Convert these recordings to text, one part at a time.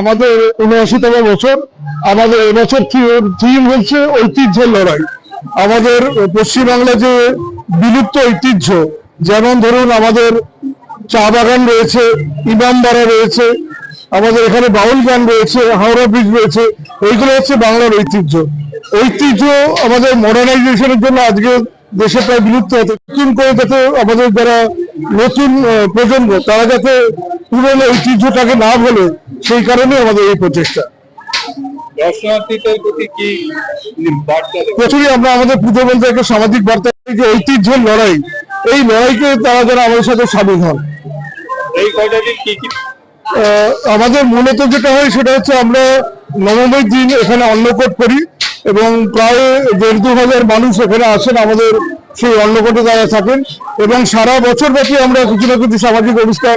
আমাদের উনআশিতম বছর, আমাদের এবছর থিম হচ্ছে ঐতিহ্যের লড়াই। আমাদের পশ্চিমবাংলা যে বিলুপ্ত ঐতিহ্য, যেমন ধরুন আমাদের চা বাগান রয়েছে, ইমামবাড়া রয়েছে, আমাদের এখানে বাউল গান রয়েছে, হাওড়া ব্রিজ রয়েছে, এইগুলো হচ্ছে বাংলার ঐতিহ্য। ঐতিহ্য আমাদের মডার্নাইজেশনের জন্য আজকে দেশে প্রায় বিলুপ্ত হতে নতুন করে যাতে আমাদের যারা নতুন প্রজন্ম, তারা যাতে পুরনো ঐতিহ্যটাকে না বলে সেই কারণে আমাদের এই প্রচেষ্টা। দর্শনার্থীদের প্রতি কি বার্তা আমরা আমাদের পুজো বলতে একটা সামাজিক বার্তা যে ঐতিহ্যের লড়াই। এই লড়াইকে তারা যেন আমাদের সাথে সামিল হন। এই কয়টা দিন কি কি? আহ, আমাদের মূলত যেটা হয় সেটা হচ্ছে আমরা নবমীর দিন এখানে অন্নকট করি এবং প্রায় দেড় দু হাজার মানুষ এখানে আসেন আমাদের সেই অন্নকটে তারা থাকেন এবং সারা বছর ব্যাপী আমরা কিছু না কিছু সামাজিক অনুষ্ঠান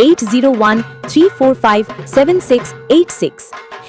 eight zero one three four five seven six eight six